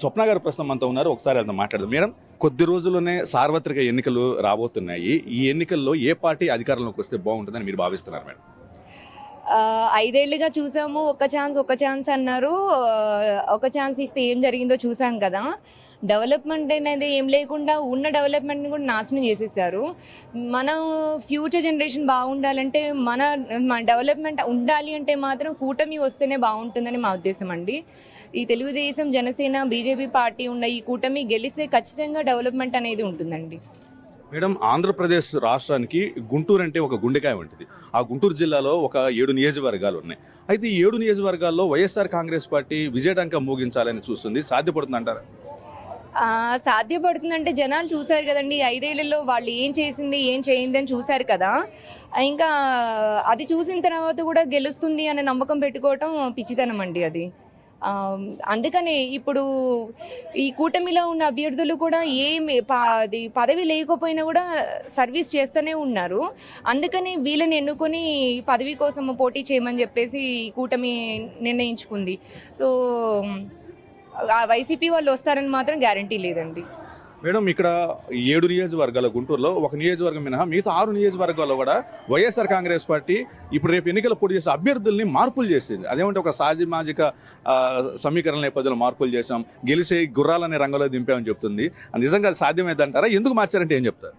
స్వప్న గారు ప్రస్తుతం మనతో ఉన్నారు. ఒకసారి అతను మాట్లాడదాం. మేడం కొద్ది రోజుల్లోనే సార్వత్రిక ఎన్నికలు రాబోతున్నాయి. ఈ ఎన్నికల్లో ఏ పార్టీ అధికారంలోకి వస్తే బాగుంటుందని మీరు భావిస్తున్నారు మేడం? ఐదేళ్ళుగా చూసాము ఒక ఛాన్స్ ఒక ఛాన్స్ అన్నారు. ఒక ఛాన్స్ ఇస్తే ఏం జరిగిందో చూసాం కదా. డెవలప్మెంట్ అనేది ఏం లేకుండా ఉన్న డెవలప్మెంట్ని కూడా నాశనం చేసేసారు. మన ఫ్యూచర్ జనరేషన్ బాగుండాలంటే మన మన డెవలప్మెంట్ ఉండాలి అంటే మాత్రం కూటమి వస్తేనే బాగుంటుందని మా ఉద్దేశం అండి. ఈ తెలుగుదేశం జనసేన బీజేపీ పార్టీ ఉన్న ఈ కూటమి గెలిస్తే ఖచ్చితంగా డెవలప్మెంట్ అనేది ఉంటుందండి. మేడం ఆంధ్రప్రదేశ్ రాష్ట్రానికి గుంటూరు అంటే ఒక గుండెకాయ వంటిది. ఆ గుంటూరు జిల్లాలో ఒక ఏడు నియోజకవర్గాలు ఉన్నాయి. అయితే ఈ ఏడు నియోజకవర్గాల్లో వైఎస్ఆర్ కాంగ్రెస్ పార్టీ విజయడంక మోగించాలని చూస్తుంది. సాధ్యపడుతుంది అంటారా సాధ్యపడుతుందంటే జనాలు చూశారు కదండి. ఐదేళ్ళలో వాళ్ళు ఏం చేసింది ఏం చేయింది అని చూశారు కదా. ఇంకా అది చూసిన తర్వాత కూడా గెలుస్తుంది అనే నమ్మకం పెట్టుకోవటం పిచ్చితనం అండి అది. అందుకనే ఇప్పుడు ఈ కూటమిలో ఉన్న అభ్యర్థులు కూడా ఏమి అది పదవి లేకపోయినా కూడా సర్వీస్ చేస్తూనే ఉన్నారు. అందుకని వీళ్ళని ఎన్నుకొని పదవి కోసం పోటీ చేయమని చెప్పేసి ఈ కూటమి నిర్ణయించుకుంది. సో వైసీపీ వాళ్ళు వస్తారని మాత్రం గ్యారంటీ లేదండి. మేడం ఇక్కడ ఏడు నియోజకవర్గాల గుంటూరులో ఒక నియోజకవర్గం మినహా మిగతా ఆరు నియోజకవర్గాల్లో కూడా వైఎస్ఆర్ కాంగ్రెస్ పార్టీ ఇప్పుడు రేపు ఎన్నికల పోటీ చేసే అభ్యర్థుల్ని మార్పులు చేసింది. అదేమంటే ఒక సామాజిక సమీకరణ నేపథ్యంలో మార్పులు చేశాం. గెలిచే గుర్రాలనే రంగంలో దింపామని చెప్తుంది. నిజంగా అది సాధ్యమైందంటారా? ఎందుకు మార్చారంటే ఏం చెప్తారు?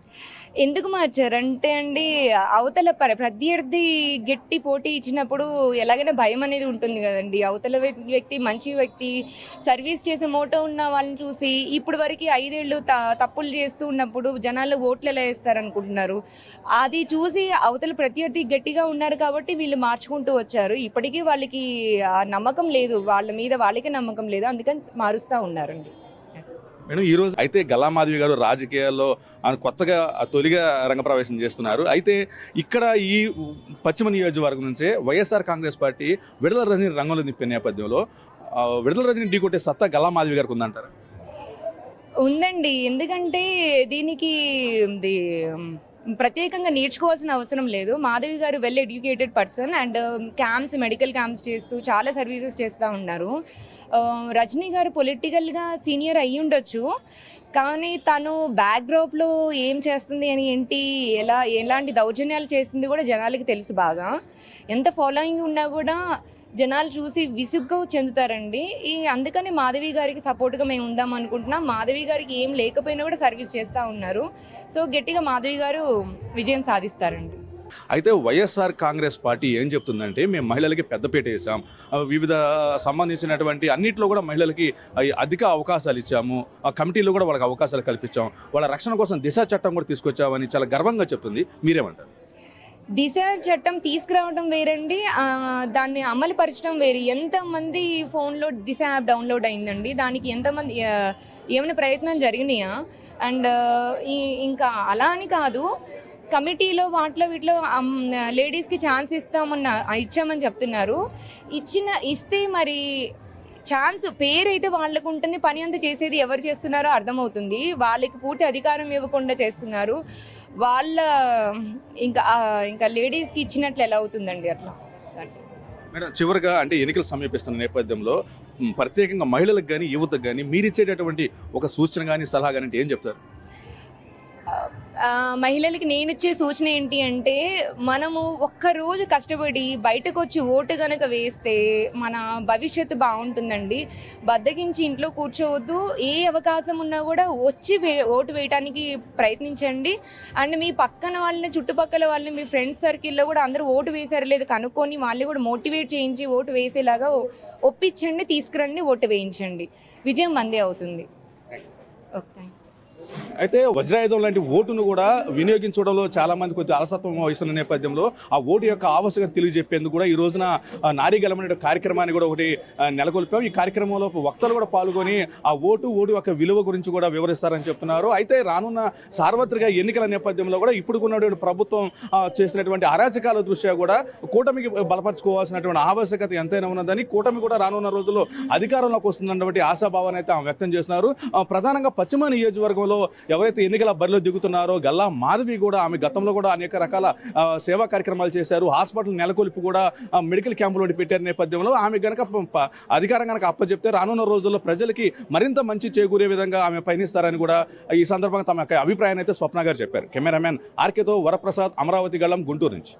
ఎందుకు మార్చారంటే అండి అవతల ప్రత్యర్థి గట్టి పోటీ ఇచ్చినప్పుడు ఎలాగైనా భయం అనేది ఉంటుంది కదండి. అవతల వ్యక్తి మంచి వ్యక్తి సర్వీస్ చేసే మోటో ఉన్న వాళ్ళని చూసి ఇప్పుడు వరకు ఐదేళ్ళు త- తప్పులు చేస్తూ ఉన్నప్పుడు జనాలు ఓట్లు ఎలా వేస్తారు అనుకుంటున్నారు అది చూసి అవతల ప్రత్యర్థి గట్టిగా ఉన్నారు కాబట్టి వీళ్ళు మార్చుకుంటూ వచ్చారు. ఇప్పటికీ వాళ్ళకి నమ్మకం లేదు. వాళ్ళ మీద వాళ్ళకే నమ్మకం లేదు. అందుకని మారుస్తూ ఉన్నారండి. మేడం ఈ రోజు అయితే గల్లామాధవి గారు రాజకీయాల్లో ఆయన కొత్తగా తొలిగా రంగప్రవేశం చేస్తున్నారు. అయితే ఇక్కడ ఈ పశ్చిమ నియోజకవర్గం నుంచే వైఎస్ఆర్ కాంగ్రెస్ పార్టీ విడుదల రజని రంగంలో దింపే నేపథ్యంలో విడుదల రజని ఢీకొట్టే సత్తా గల్లామాధవి గారికి ఉందంటారు? ఉందండి. ఎందుకంటే దీనికి ప్రత్యేకంగా నేర్చుకోవాల్సిన అవసరం లేదు. మాధవి గారు well educated person and um, camps medical camps చేస్తూ చాలా సర్వీసెస్ చేస్తూ ఉన్నారు. Um, రజనీ గారు పొలిటికల్గా సీనియర్ అయ్యి ఉండొచ్చు. కానీ తను బ్యాక్డ్రాప్లో ఏం చేస్తుంది అని ఏంటి ఎలా ఎలాంటి దౌర్జన్యాలు చేస్తుంది కూడా జనాలకి తెలుసు బాగా. ఎంత ఫాలోయింగ్ ఉన్నా కూడా జనాలు చూసి విసుగ్గా చెందుతారండి. ఈ అందుకని మాధవి గారికి సపోర్ట్గా మేము ఉందాం అనుకుంటున్నాం. మాధవి గారికి ఏం లేకపోయినా కూడా సర్వీస్ చేస్తూ ఉన్నారు. సో గట్టిగా మాధవి గారు విజయం సాధిస్తారండి. అయితే వైఎస్ఆర్ కాంగ్రెస్ పార్టీ ఏం చెప్తుందంటే మేము మహిళలకి పెద్దపీట వేసాం వివిధ సంబంధించినటువంటి అన్నింటిలో కూడా మహిళలకి అధిక అవకాశాలు ఇచ్చాము. ఆ కమిటీలో కూడా వాళ్ళకి అవకాశాలు కల్పించాం. వాళ్ళ రక్షణ కోసం దిశ చట్టం కూడా తీసుకొచ్చామని చాలా గర్వంగా చెప్తుంది. మీరేమంటారు? దిశ చట్టం తీసుకురావడం వేరండి దాన్ని అమలు పరచడం వేరు. ఎంతమంది ఫోన్లో దిశ యాప్ డౌన్లోడ్ అయిందండి? దానికి ఎంతమంది ఏమైనా ప్రయత్నాలు జరిగినాయా? అండ్ ఇంకా అలా అని కాదు కమిటీలో వాటిలో వీటిలో లేడీస్కి ఛాన్స్ ఇస్తామన్న ఇచ్చామని చెప్తున్నారు. ఇచ్చిన ఇస్తే మరి ఛాన్స్ పేరైతే వాళ్ళకు ఉంటుంది పని అంతా చేసేది ఎవరు చేస్తున్నారో అర్థమవుతుంది. వాళ్ళకి పూర్తి అధికారం ఇవ్వకుండా చేస్తున్నారు. వాళ్ళ ఇంకా ఇంకా లేడీస్కి ఇచ్చినట్లు ఎలా అవుతుందండి అట్లా? మేడం చివరిగా అంటే ఎన్నికలు సమీపిస్తున్న నేపథ్యంలో ప్రత్యేకంగా మహిళలకు కానీ యువతకు కానీ మీరు ఇచ్చేటటువంటి ఒక సూచన కానీ సలహా కానీ అంటే ఏం చెప్తారు? మహిళలకి నేను ఇచ్చే సూచన ఏంటి అంటే మనము ఒక్క రోజు కష్టపడి బయటకు వచ్చి ఓటు కనుక వేస్తే మన భవిష్యత్తు బాగుంటుందండి. బద్దకించి ఇంట్లో కూర్చోవద్దు. ఏ అవకాశం ఉన్నా కూడా వచ్చి ఓటు వేయడానికి ప్రయత్నించండి. అండ్ మీ పక్కన వాళ్ళని చుట్టుపక్కల వాళ్ళని మీ ఫ్రెండ్స్ సర్కిల్లో కూడా అందరూ ఓటు వేశారు లేదు కనుక్కొని వాళ్ళు కూడా మోటివేట్ చేయించి ఓటు వేసేలాగా ఒప్పించండి తీసుకురండి ఓటు వేయించండి. విజయం మందే అవుతుంది. ఓకే థ్యాంక్స్ అయితే వజ్రాయుధం లాంటి ఓటును కూడా వినియోగించడంలో చాలా మంది కొద్దిగా అలసత్వం వహిస్తున్న నేపథ్యంలో ఆ ఓటు యొక్క ఆవశ్యకత తెలియజెప్పేందుకు కూడా ఈ రోజున ఆ, నారీ గెలమనే కార్యక్రమాన్ని కూడా ఒకటి నెలకొల్పాం. ఈ కార్యక్రమంలో వక్తలు కూడా పాల్గొని ఆ ఓటు ఓటు యొక్క విలువ గురించి కూడా వివరిస్తారని చెప్తున్నారు. అయితే రానున్న సార్వత్రిక ఎన్నికల నేపథ్యంలో కూడా ఇప్పుడు ఉన్నటువంటి ప్రభుత్వం చేసినటువంటి అరాచకాల దృష్ట్యా కూడా కూటమికి బలపరచుకోవాల్సినటువంటి ఆవశ్యకత ఎంతైనా ఉన్నదని కూటమి కూడా రానున్న రోజుల్లో అధికారంలోకి వస్తుందన్నటువంటి ఆశాభావాన్ని అయితే ఆమె వ్యక్తం చేస్తున్నారు. ఆ, ప్రధానంగా పశ్చిమ నియోజకవర్గంలో ఎవరైతే ఎన్నికల బరిలో దిగుతున్నారో గల్లా మాధవి కూడా ఆమె గతంలో కూడా అనేక రకాల సేవా కార్యక్రమాలు చేశారు. హాస్పిటల్ నెలకొల్పి కూడా మెడికల్ క్యాంపులు పెట్టారు నేపథ్యంలో. ఆమె గనక అధికారం కనుక అప్పచెప్తే రానున్న రోజుల్లో ప్రజలకి మరింత మంచి చేకూరే విధంగా ఆమె పయనిస్తారని కూడా ఈ సందర్భంగా తమ యొక్క అభిప్రాయాన్ని అయితే స్వప్న గారు చెప్పారు. కెమెరామెన్ ఆర్కేతో వరప్రసాద్ అమరావతి గళం గుంటూరు నుంచి.